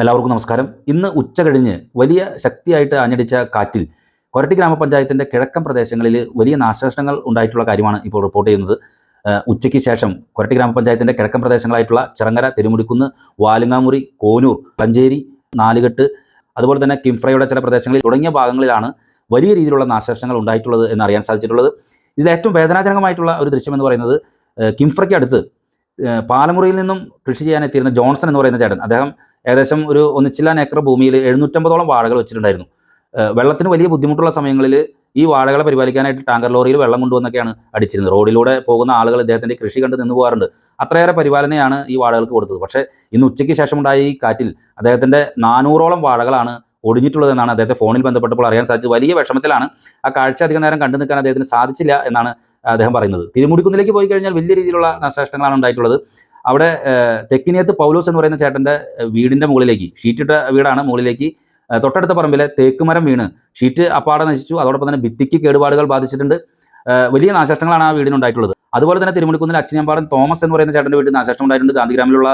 എല്ലാവർക്കും നമസ്കാരം. ഇന്ന് ഉച്ച കഴിഞ്ഞ് വലിയ ശക്തിയായിട്ട് ആഞ്ഞടിച്ച കാറ്റിൽ കൊരട്ടി ഗ്രാമപഞ്ചായത്തിന്റെ കിഴക്കൻ പ്രദേശങ്ങളിൽ വലിയ നാശനഷ്ടങ്ങൾ ഉണ്ടായിട്ടുള്ള കാര്യമാണ് ഇപ്പോൾ റിപ്പോർട്ട് ചെയ്യുന്നത്. ഉച്ചയ്ക്ക് ശേഷം കൊരട്ടി ഗ്രാമപഞ്ചായത്തിന്റെ കിഴക്കൻ പ്രദേശങ്ങളായിട്ടുള്ള ചിറങ്ങര തിരുമുടിക്കുന്ന് വാലുങ്ങാമുറി കോനൂർ പഞ്ചേരി നാലുകെട്ട് അതുപോലെ തന്നെ കിംഫ്രയുടെ ചില പ്രദേശങ്ങളിൽ തുടങ്ങിയ ഭാഗങ്ങളിലാണ് വലിയ രീതിയിലുള്ള നാശനഷ്ടങ്ങൾ ഉണ്ടായിട്ടുള്ളത് എന്ന് അറിയാൻ സാധിച്ചിട്ടുള്ളത്. ഇതിൽ ഏറ്റവും വേദനാജനകമായിട്ടുള്ള ഒരു ദൃശ്യം എന്ന് പറയുന്നത് കിംഫ്രയ്ക്ക് അടുത്ത് പാലമുറിയിൽ നിന്നും കൃഷി ചെയ്യാൻ എത്തിയിരുന്ന ജോൺസൺ എന്ന് പറയുന്ന ചേട്ടൻ. അദ്ദേഹം ഏകദേശം ഒരു ഒന്നിച്ചില്ലാൻ ഏക്കർ ഭൂമിയിൽ എഴുന്നൂറ്റമ്പതോളം വാഴകൾ വെച്ചിട്ടുണ്ടായിരുന്നു. വെള്ളത്തിന് വലിയ ബുദ്ധിമുട്ടുള്ള സമയങ്ങളിൽ ഈ വാഴകളെ പരിപാലിക്കാനായിട്ട് ടാങ്കർ ലോറിയിൽ വെള്ളം കൊണ്ടുവന്നൊക്കെയാണ് അടിച്ചിരുന്നത്. റോഡിലൂടെ പോകുന്ന ആളുകൾ ഇദ്ദേഹത്തിന്റെ കൃഷി കണ്ട് നിന്ന് പോകാറുണ്ട്. അത്രയേറെ പരിപാലനയാണ് ഈ വാഴകൾക്ക് കൊടുത്തത്. പക്ഷേ ഇന്ന് ഉച്ചയ്ക്ക് ശേഷമുണ്ടായ ഈ കാറ്റിൽ അദ്ദേഹത്തിന്റെ നാനൂറോളം വാഴകളാണ് ഒടിഞ്ഞിട്ടുള്ളതെന്നാണ് അദ്ദേഹത്തെ ഫോണിൽ ബന്ധപ്പെട്ടപ്പോൾ അറിയാൻ സാധിച്ചത്. വലിയ വിഷമത്തിലാണ് ആ കാഴ്ച അധികം നേരം കണ്ടു നിൽക്കാൻ അദ്ദേഹത്തിന് സാധിച്ചില്ല എന്നാണ് അദ്ദേഹം പറയുന്നത്. തിരുമുടിക്കുന്നിലേക്ക് പോയി കഴിഞ്ഞാൽ വലിയ രീതിയിലുള്ള നാശനഷ്ടങ്ങളാണ് ഉണ്ടായിട്ടുള്ളത്. അവിടെ തെക്കിനേത്ത് പൗലോസ് എന്ന് പറയുന്ന ചേട്ടന്റെ വീടിന്റെ മുകളിലേക്ക് ഷീറ്റിട്ട വീടാണ് മുകളിലേക്ക്. തൊട്ടടുത്ത പറമ്പിലെ തേക്ക് മരം വീണ് ഷീറ്റ് അപ്പാടെ നശിച്ചു. അതോടൊപ്പം തന്നെ ഭിത്തിക്ക് കേടുപാടുകൾ ബാധിച്ചിട്ടുണ്ട്. വലിയ നാശനഷ്ടങ്ങളാണ് ആ വീടിനുണ്ടായിട്ടുള്ളത് അതുപോലെ തന്നെ തിരുമുടിക്കുന്നിൽ അച്ഛനമ്പാടൻ തോമസ് എന്ന് പറയുന്ന ചേട്ടന്റെ വീട്ടിൽ നാശനഷ്ടം ഉണ്ടായിട്ടുണ്ട്. ഗാന്ധിഗ്രാമിലുള്ള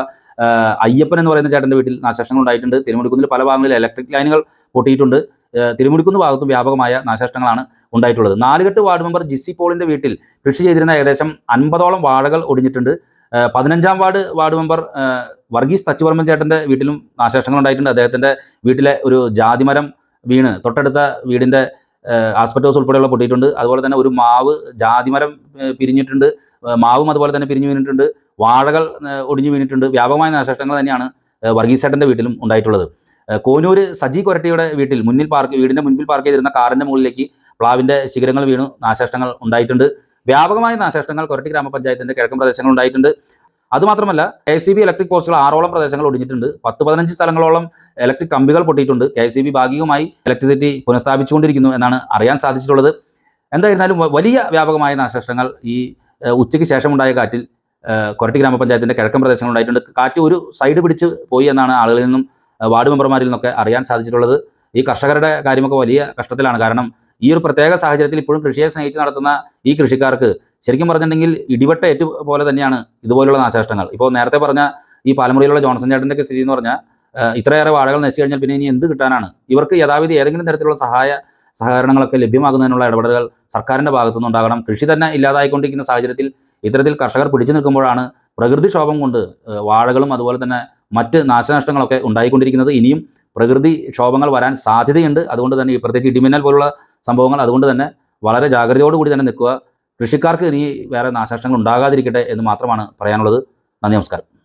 അയ്യപ്പൻ എന്ന് പറയുന്ന ചേട്ടന്റെ വീട്ടിൽ നാശനഷ്ടങ്ങൾ ഉണ്ടായിട്ടുണ്ട്. തിരുമുടിക്കുന്നിൽ പല ഭാഗങ്ങളിൽ ഇലക്ട്രിക് ലൈനുകൾ പൊട്ടിയിട്ടുണ്ട്. തിരുമുടിക്കുന്ന് ഭാഗത്തും വ്യാപകമായ നാശനഷ്ടങ്ങളാണ് ഉണ്ടായിട്ടുള്ളത്. നാലുകെട്ട് വാർഡ് മെമ്പർ ജിസി പോളിന്റെ വീട്ടിൽ കൃഷി ചെയ്തിരുന്ന ഏകദേശം അൻപതോളം വാഴകൾ ഒടിഞ്ഞിട്ടുണ്ട്. പതിനഞ്ചാം ward ward member Varghese Thachuvarman ചേട്ടന്റെ വീട്ടിലും നാശനഷ്ടങ്ങൾ ഉണ്ടായിട്ടുണ്ട്. അദ്ദേഹത്തിന്റെ വീട്ടിലെ ഒരു ജാതിമരം വീണ് തൊട്ടടുത്ത വീടിന്റെ ആസ്പെറ്റോസ് ഉൾപ്പെടെയുള്ള പൊട്ടിയിട്ടുണ്ട്. അതുപോലെ തന്നെ ഒരു മാവ് ജാതിമരം പിരിഞ്ഞിട്ടുണ്ട്. മാവും അതുപോലെ തന്നെ പിരിഞ്ഞു വീണിട്ടുണ്ട്. വാഴകൾ ഒടിഞ്ഞു വീണിട്ടുണ്ട്. വ്യാപകമായ നാശനഷ്ടങ്ങൾ തന്നെയാണ് വർഗീസ് ചേട്ടന്റെ വീട്ടിലും ഉണ്ടായിട്ടുള്ളത്. കോനൂര് സജി കൊരട്ടിയുടെ വീട്ടിൽ മുന്നിൽ പാർക്ക് വീടിന്റെ മുൻപിൽ പാർക്ക് ചെയ്തിരുന്ന കാറിന്റെ മുകളിലേക്ക് പ്ലാവിന്റെ ശിഖരങ്ങൾ വീണു. നാശനഷ്ടങ്ങൾ ഉണ്ടായിട്ടുണ്ട്. വ്യാപകമായ നാശനഷ്ടങ്ങൾ കൊരട്ടി ഗ്രാമപഞ്ചായത്തിന്റെ കിഴക്കൻ പ്രദേശങ്ങൾ ഉണ്ടായിട്ടുണ്ട്. അതുമാത്രമല്ല കെ സി ബി ഇലക്ട്രിക് പോസ്റ്റുകൾ ആറോളം പ്രദേശങ്ങൾ ഒടിഞ്ഞിട്ടുണ്ട്. പത്ത് പതിനഞ്ച് സ്ഥലങ്ങളോളം ഇലക്ട്രിക് കമ്പികൾ പൊട്ടിയിട്ടുണ്ട്. കെ സി ബി ഭാഗികമായി ഇലക്ട്രിസിറ്റി പുനഃസ്ഥാപിച്ചുകൊണ്ടിരിക്കുന്നു എന്നാണ് അറിയാൻ സാധിച്ചിട്ടുള്ളത്. എന്തായിരുന്നാലും വലിയ വ്യാപകമായ നാശനഷ്ടങ്ങൾ ഈ ഉച്ചയ്ക്ക് ശേഷമുണ്ടായ കാറ്റിൽ കൊരട്ടി ഗ്രാമപഞ്ചായത്തിന്റെ കിഴക്കൻ പ്രദേശങ്ങൾ ഉണ്ടായിട്ടുണ്ട്. കാറ്റ് ഒരു സൈഡ് പിടിച്ച് പോയി എന്നാണ് ആളുകളിൽ നിന്നും വാർഡ് മെമ്പർമാരിൽ നിന്നൊക്കെ അറിയാൻ സാധിച്ചിട്ടുള്ളത്. ഈ കർഷകരുടെ കാര്യമൊക്കെ വലിയ കഷ്ടത്തിലാണ്. കാരണം ഈ ഒരു പ്രത്യേക സാഹചര്യത്തിൽ ഇപ്പോഴും കൃഷിയെ സ്നേഹിച്ച് നടത്തുന്ന ഈ കൃഷിക്കാർക്ക് ശരിക്കും പറഞ്ഞിട്ടുണ്ടെങ്കിൽ ഇടിവെട്ട ഏറ്റു പോലെ തന്നെയാണ് ഇതുപോലുള്ള നാശനഷ്ടങ്ങൾ. ഇപ്പോൾ നേരത്തെ പറഞ്ഞ ഈ പാലമുറിയിലുള്ള ജോൺസൺ ചേട്ടന്റെ സ്ഥിതി എന്ന് പറഞ്ഞാൽ ഇത്രയേറെ വാഴകൾ നശിച്ചു കഴിഞ്ഞാൽ പിന്നെ ഇനി എന്ത് കിട്ടാനാണ്? ഇവർക്ക് യഥാവിധി ഏതെങ്കിലും തരത്തിലുള്ള സഹായ സഹകരണങ്ങളൊക്കെ ലഭ്യമാകുന്നതിനുള്ള ഇടപെടലുകൾ സർക്കാരിന്റെ ഭാഗത്തുനിന്ന് ഉണ്ടാകണം. കൃഷി തന്നെ ഇല്ലാതായിക്കൊണ്ടിരിക്കുന്ന സാഹചര്യത്തിൽ ഇത്തരത്തിൽ കർഷകർ പിടിച്ചു നിൽക്കുമ്പോഴാണ് പ്രകൃതിക്ഷോഭം കൊണ്ട് വാഴകളും അതുപോലെ തന്നെ മറ്റ് നാശനഷ്ടങ്ങളൊക്കെ ഉണ്ടായിക്കൊണ്ടിരിക്കുന്നത്. ഇനിയും പ്രകൃതി ക്ഷോഭങ്ങൾ വരാൻ സാധ്യതയുണ്ട്. അതുകൊണ്ട് തന്നെ പ്രത്യേകിച്ച് ഇടിമിന്നൽ പോലുള്ള സംഭവങ്ങൾ അതുകൊണ്ട് തന്നെ വളരെ ജാഗ്രതയോടുകൂടി തന്നെ നിൽക്കുക. കൃഷിക്കാർക്ക് ഇനി വേറെ നാശനഷ്ടങ്ങൾ ഉണ്ടാകാതിരിക്കട്ടെ എന്ന് മാത്രമാണ് പറയാനുള്ളത്. നന്ദി നമസ്കാരം.